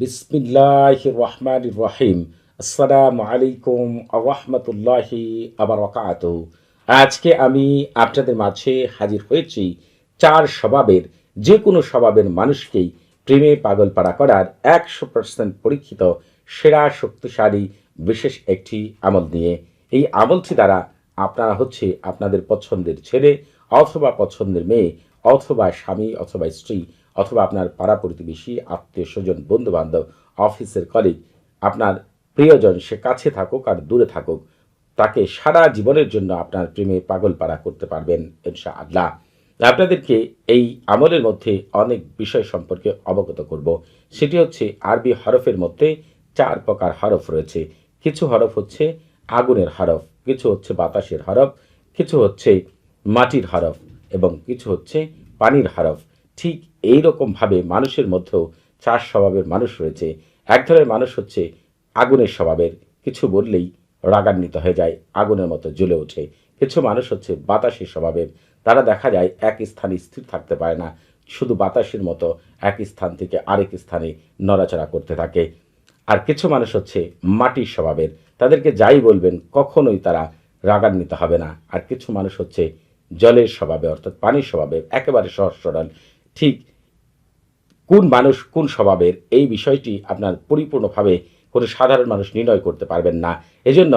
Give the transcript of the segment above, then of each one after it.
বিসমিল্লাহ রহমান রহিম। আসসালামু আলাইকুম রহমতুল্লাহি আবার আজকে আমি আপনাদের মাঝে হাজির হয়েছি চার স্বভাবের যে কোনো স্বভাবের মানুষকেই প্রেমে পাগল পাড়া করার একশো পার্সেন্ট পরীক্ষিত, সেরা, শক্তিশালী, বিশেষ একটি আমল নিয়ে। এই আমলটি দ্বারা আপনারা হচ্ছে আপনাদের পছন্দের ছেলে অথবা পছন্দের মেয়ে অথবা স্বামী অথবা স্ত্রী অথবা আপনার পাড়া প্রতিবেশী, আত্মীয় স্বজন বন্ধু বান্ধব অফিসের কলিগ আপনার প্রিয়জন, সে কাছে থাকুক আর দূরে থাকুক, তাকে সারা জীবনের জন্য আপনার প্রেমে পাগল পাড়া করতে পারবেন ইনশা আল্লাহ আপনাদেরকে এই আমলের মধ্যে অনেক বিষয় সম্পর্কে অবগত করব। সেটি হচ্ছে আরবি হরফের মধ্যে চার প্রকার হরফ রয়েছে। কিছু হরফ হচ্ছে আগুনের হরফ, কিছু হচ্ছে বাতাসের হরফ, কিছু হচ্ছে মাটির হরফ। এবং কিছু হচ্ছে পানির হরফ। ঠিক এই রকমভাবে মানুষের মধ্যেও চার স্বভাবের মানুষ রয়েছে। এক ধরনের মানুষ হচ্ছে আগুনের স্বভাবের। কিছু বললেই রাগান্বিত হয়ে যায়, আগুনের মতো জ্বলে ওঠে। কিছু মানুষ হচ্ছে বাতাসের স্বভাবের। তারা দেখা যায় এক স্থানে স্থির থাকতে পারে না। শুধু বাতাসের মতো এক স্থান থেকে আরেক স্থানে নড়াচড়া করতে থাকে। আর কিছু মানুষ হচ্ছে মাটির স্বভাবের। তাদেরকে যাই বলবেন, কখনোই তারা রাগান্বিত হবে না। আর কিছু মানুষ হচ্ছে জলের স্বভাবে, অর্থাৎ পানির স্বভাবে, একেবারে সহজ সরল ঠিক কোন মানুষ কোন স্বভাবের, এই বিষয়টি আপনার পরিপূর্ণভাবে কোনো সাধারণ মানুষ নির্ণয় করতে পারবেন না। এজন্য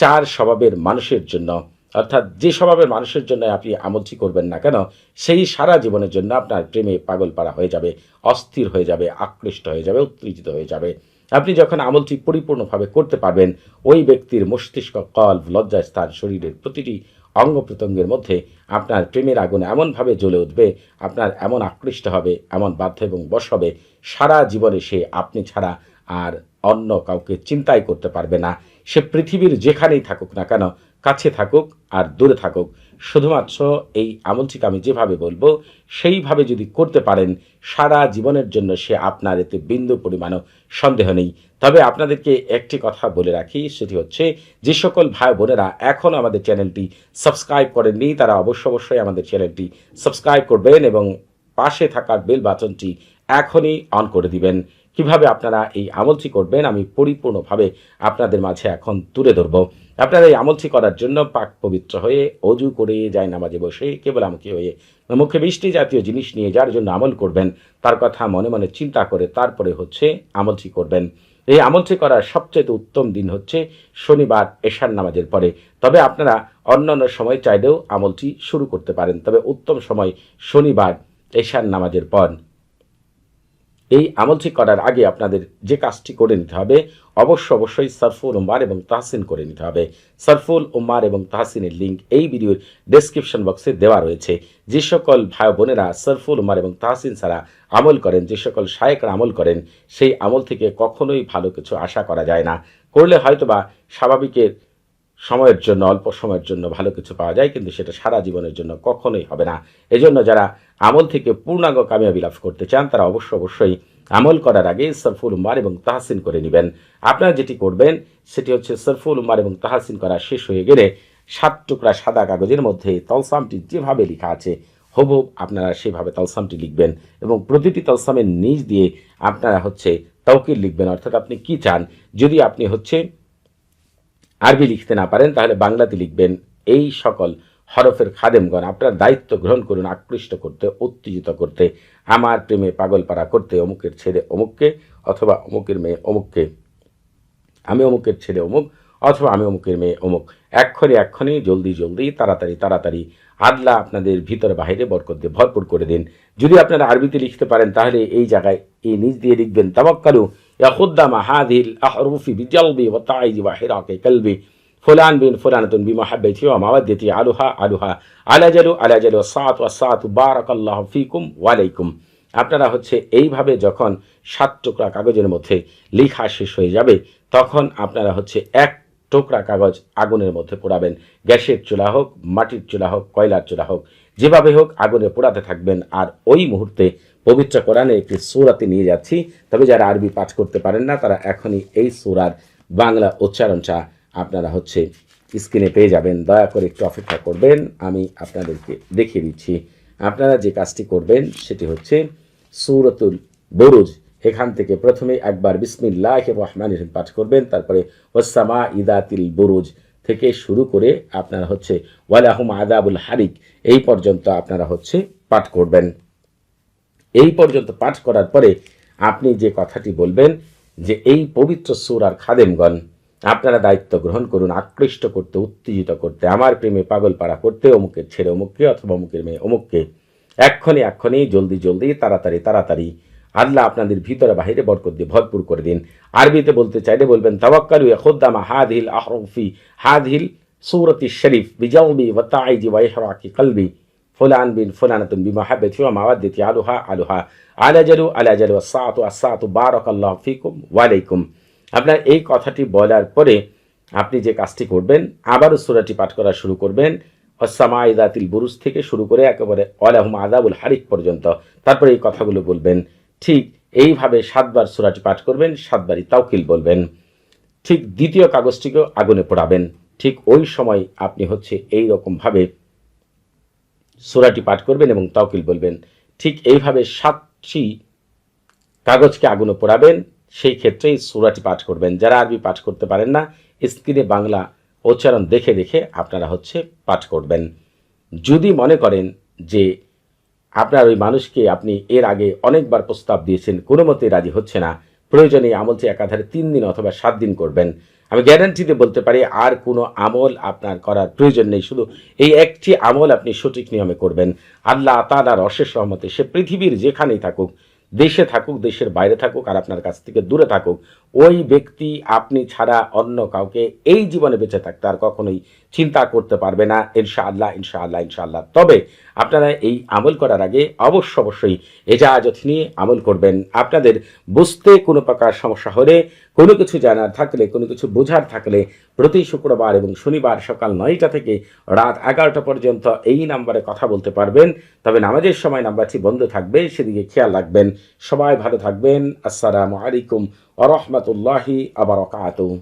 চার স্বভাবের মানুষের জন্য, অর্থাৎ যে স্বভাবের মানুষের জন্য আপনি আমলটি করবেন না কেন, সেই সারা জীবনের জন্য আপনার প্রেমে পাগল পাড়া হয়ে যাবে, অস্থির হয়ে যাবে, আকৃষ্ট হয়ে যাবে, উত্তেজিত হয়ে যাবে। আপনি যখন আমলটি পরিপূর্ণভাবে করতে পারবেন, ওই ব্যক্তির মস্তিষ্ক, কল্প, লজ্জাস্থান, শরীরের প্রতিটি অঙ্গ প্রত্যঙ্গের মধ্যে আপনার প্রেমের আগুন এমনভাবে জ্বলে উঠবে, আপনার এমন আকৃষ্ট হবে, এমন বাধ্য এবং বশ হবে, সারা জীবনে সে আপনি ছাড়া আর অন্য কাউকে চিন্তাই করতে পারবে না। সে পৃথিবীর যেখানেই থাকুক না কেন, কাছে থাকুক আর দূরে থাকুক। শুধুমাত্র এই আমলটিকে আমি যেভাবে বলব, সেইভাবে যদি করতে পারেন, সারা জীবনের জন্য সে আপনার এতে বিন্দু পরিমাণও সন্দেহ নেই। তবে আপনাদেরকে একটি কথা বলে রাখি, সেটি হচ্ছে, যে সকল ভাই বোনেরা এখনও আমাদের চ্যানেলটি সাবস্ক্রাইব করেননি, তারা অবশ্য অবশ্যই আমাদের চ্যানেলটি সাবস্ক্রাইব করবেন এবং পাশে থাকার বেল বাটনটি এখনই অন করে দিবেন। কীভাবে আপনারা এই আমলটি করবেন, আমি পরিপূর্ণভাবে আপনাদের মাঝে এখন তুলে ধরব। আপনারা এই আমলটি করার জন্য পাক পবিত্র হয়ে অজু করে যায় নামাজে বসে কেবল আমাকে হয়ে মুখে বৃষ্টি জাতীয় জিনিস নিয়ে যার জন্য আমল করবেন, তার কথা মনে মনে চিন্তা করে তারপরে হচ্ছে আমলটি করবেন। এই আমলটি করার সবচেয়ে উত্তম দিন হচ্ছে শনিবার এশার নামাজের পরে। তবে আপনারা অন্যান্য সময় চাইলেও আমলটি শুরু করতে পারেন, তবে উত্তম সময় শনিবার এশার নামাজের পর। এই আমলটি করার আগে আপনাদের যে কাজটি করে নিতে হবে, অবশ্য অবশ্যই সারফুল উমার এবং তাহসিন করে নিতে হবে। সারফুল উমার এবং তাহসিনের লিঙ্ক এই ভিডিওর ডেসক্রিপশন বক্সে দেওয়া রয়েছে। যে সকল ভাই বোনেরা সারফুল উমার এবং তাহসিন ছাড়া আমল করেন, যে সকল শায়েকরা আমল করেন, সেই আমল থেকে কখনোই ভালো কিছু আশা করা যায় না। করলে হয়তোবা স্বাভাবিকের সময়ের জন্য, অল্প সময়ের জন্য ভালো কিছু পাওয়া যায়, কিন্তু সেটা সারা জীবনের জন্য কখনোই হবে না। এজন্য যারা আমল থেকে পূর্ণাঙ্গ কামিয়াবি লাভ করতে চান, তারা অবশ্য অবশ্যই আমল করার আগে সরফুল উমার এবং তাহাসিন করে নেবেন। আপনারা যেটি করবেন, সেটি হচ্ছে সরফুল উমার এবং তাহাসিন করা শেষ হয়ে গেলে সাত টুকরা সাদা কাগজের মধ্যে তলসামটি যেভাবে লেখা আছে হবু আপনারা সেভাবে তলসামটি লিখবেন এবং প্রতিটি তলসামের নিচ দিয়ে আপনারা হচ্ছে তৌকির লিখবেন। অর্থাৎ আপনি কি চান? যদি আপনি হচ্ছে আরবি লিখতে না পারেন, তাহলে বাংলাতে লিখবেন। এই সকল হরফের খাদেমগণ আপনার দায়িত্ব গ্রহণ করুন, আকৃষ্ট করতে, উত্তেজিত করতে, আমার প্রেমে পাগলপাড়া করতে, অমুকের ছেলে অমুককে অথবা অমুকের মেয়ে অমুককে। আমি অমুকের ছেলে অমুক অথবা আমি অমুকের মেয়ে অমুক। এক্ষণে এক্ষণে, জলদি জলদি, তাড়াতাড়ি তাড়াতাড়ি আদলা আপনাদের ভিতরে বাহিরে বরকত দিয়ে ভরপুর করে দিন। যদি আপনারা আরবিতে লিখতে পারেন, তাহলে এই জায়গায় এই নিজ দিয়ে লিখবেন তাবাক্কালু ইয়াহুদ্দামা হাদিল আহরুফি বিজলবি ও তাইজি বা হিরাকে কলবি। ফুলান বিন ফুলানাতুন বিমাহাব্বাতি ওয়া মাওয়াদ্দাতি আলুহা আলুহা আলাজালু আলাজালু সাত ওয়া সাত বারাকাল্লাহু ফিকুম ওয়া আলাইকুম আপনারা হচ্ছে এইভাবে যখন সাত টুকরা কাগজের মধ্যে লেখা শেষ হয়ে যাবে, তখন আপনারা হচ্ছে এক টুকরা কাগজ আগুনের মধ্যে পোড়াবেন। গ্যাসের চুলা হোক, মাটির চুলা হোক, কয়লার চুলা হোক, যেভাবে হোক আগুনে পোড়াতে থাকবেন। আর ওই মুহূর্তে পবিত্র কোরআনে একটি সুরাতে নিয়ে যাচ্ছি। তবে যারা আরবি পাঠ করতে পারেন না, তারা এখনই এই সুরার বাংলা উচ্চারণটা আপনারা হচ্ছে স্ক্রিনে পেয়ে যাবেন। দয়া করে একটু অপেক্ষা করবেন। আমি আপনাদেরকে দেখিয়ে দিচ্ছি। আপনারা যে কাজটি করবেন সেটি হচ্ছে সুরতুল বরুজ। এখান থেকে প্রথমে একবার বিসমিল্লাহ রহমান রহিম পাঠ করবেন। তারপরে ওসামা ইদাতিল বরুজ থেকে শুরু করে আপনারা হচ্ছে ওয়ালাহুম আদাবুল হারিক এই পর্যন্ত আপনারা হচ্ছে পাঠ করবেন। এই পর্যন্ত পাঠ করার পরে আপনি যে কথাটি বলবেন যে এই পবিত্র সুর আর খাদেমগণ আপনারা দায়িত্ব গ্রহণ করুন, আকৃষ্ট করতে, উত্তেজিত করতে, আমার প্রেমে পাগল পাড়া করতে অমুকের ছেড়ে অমুককে অথবা অমুকের মেয়ে অমুককে। এক্ষণে এক্ষণে জলদি জলদি, তাড়াতাড়ি তাড়াতাড়ি আল্লাহ আপনাদের ভিতরে বাহিরে বরকত দিয়ে ভরপুর করে দিন। আরবিতে বলতে চাইলে বলবেন, তাওয়াক্কালু খুদ্দামা হাদিল আহরফি হাদিল সুরতি শরীফ বিজাউবি ওয়াতাইজি ওয়াইহরাকি কলবি ফুলান বিন ফুলানাতুন বিমাহাব্বতি ওয়া মাওয়াদ্দাতি আলুহা আলুহা আলাজালু আলাজালু আসসাতু আসসাতু বারাকাল্লাহু ফিকুম ওয়া আলাইকুম। আপনার এই কথাটি বলার পরে আপনি যে কাজটি করবেন, আবারও সুরাটি পাঠ করা শুরু করবেন। অসামা ইদাতিল বুরুজ থেকে শুরু করে একেবারে অলাহুম আদাবুল হারিক পর্যন্ত। তারপরে এই কথাগুলো বলবেন। ঠিক এইভাবে সাতবার সুরাটি পাঠ করবেন, সাতবারই তাওকিল বলবেন। ঠিক দ্বিতীয় কাগজটিকেও আগুনে পোড়াবেন। ঠিক ওই সময় আপনি হচ্ছে এই রকমভাবে সুরাটি পাঠ করবেন এবং তাওকিল বলবেন। ঠিক এইভাবে সাতটি কাগজকে আগুনে পোড়াবেন। সেই ক্ষেত্রেই সুরাটি পাঠ করবেন। যারা আরবি পাঠ করতে পারেন না, স্ক্রিনে বাংলা উচ্চারণ দেখে দেখে আপনারা হচ্ছে পাঠ করবেন। যদি মনে করেন যে আপনার ওই মানুষকে আপনি এর আগে অনেকবার প্রস্তাব দিয়েছেন, কোনো মতে রাজি হচ্ছে না, প্রয়োজনে এই আমলটি একাধারে তিন দিন অথবা সাত দিন করবেন। আমি গ্যারান্টিতে বলতে পারি, আর কোনো আমল আপনার করার প্রয়োজন নেই। শুধু এই একটি আমল আপনি সঠিক নিয়মে করবেন। আল্লাহ তালার অশেষ রহমতে সে পৃথিবীর যেখানেই থাকুক দেশে থাকুক দেশের বাইরে থাকুক আর আপনার কাছ থেকে দূরে থাকুক ওই ব্যক্তি আপনি ছাড়া অন্য কাউকে এই জীবনে বেঁচে থাকতে আর কখনোই চিন্তা করতে পারবে না। ইনশাআল্লাহ ইনশাআল্লাহ ইনশাআল্লাহ। তবে আপনারা এই আমল করার আগে অবশ্য অবশ্যই এজাজত নিয়ে আমল করবেন। আপনাদের বুঝতে কোনো প্রকার সমস্যা হলে, কোনো কিছু জানার থাকলে, কোনো কিছু বোঝার থাকলে প্রতি শুক্রবার এবং শনিবার সকাল নয়টা থেকে রাত এগারোটা পর্যন্ত এই নাম্বারে কথা বলতে পারবেন। তবে নামাজের সময় নাম্বারটি বন্ধ থাকবে, সেদিকে খেয়াল রাখবেন। সবাই ভালো থাকবেন। আসসালামু আলাইকুম ورحمة الله وبركاته.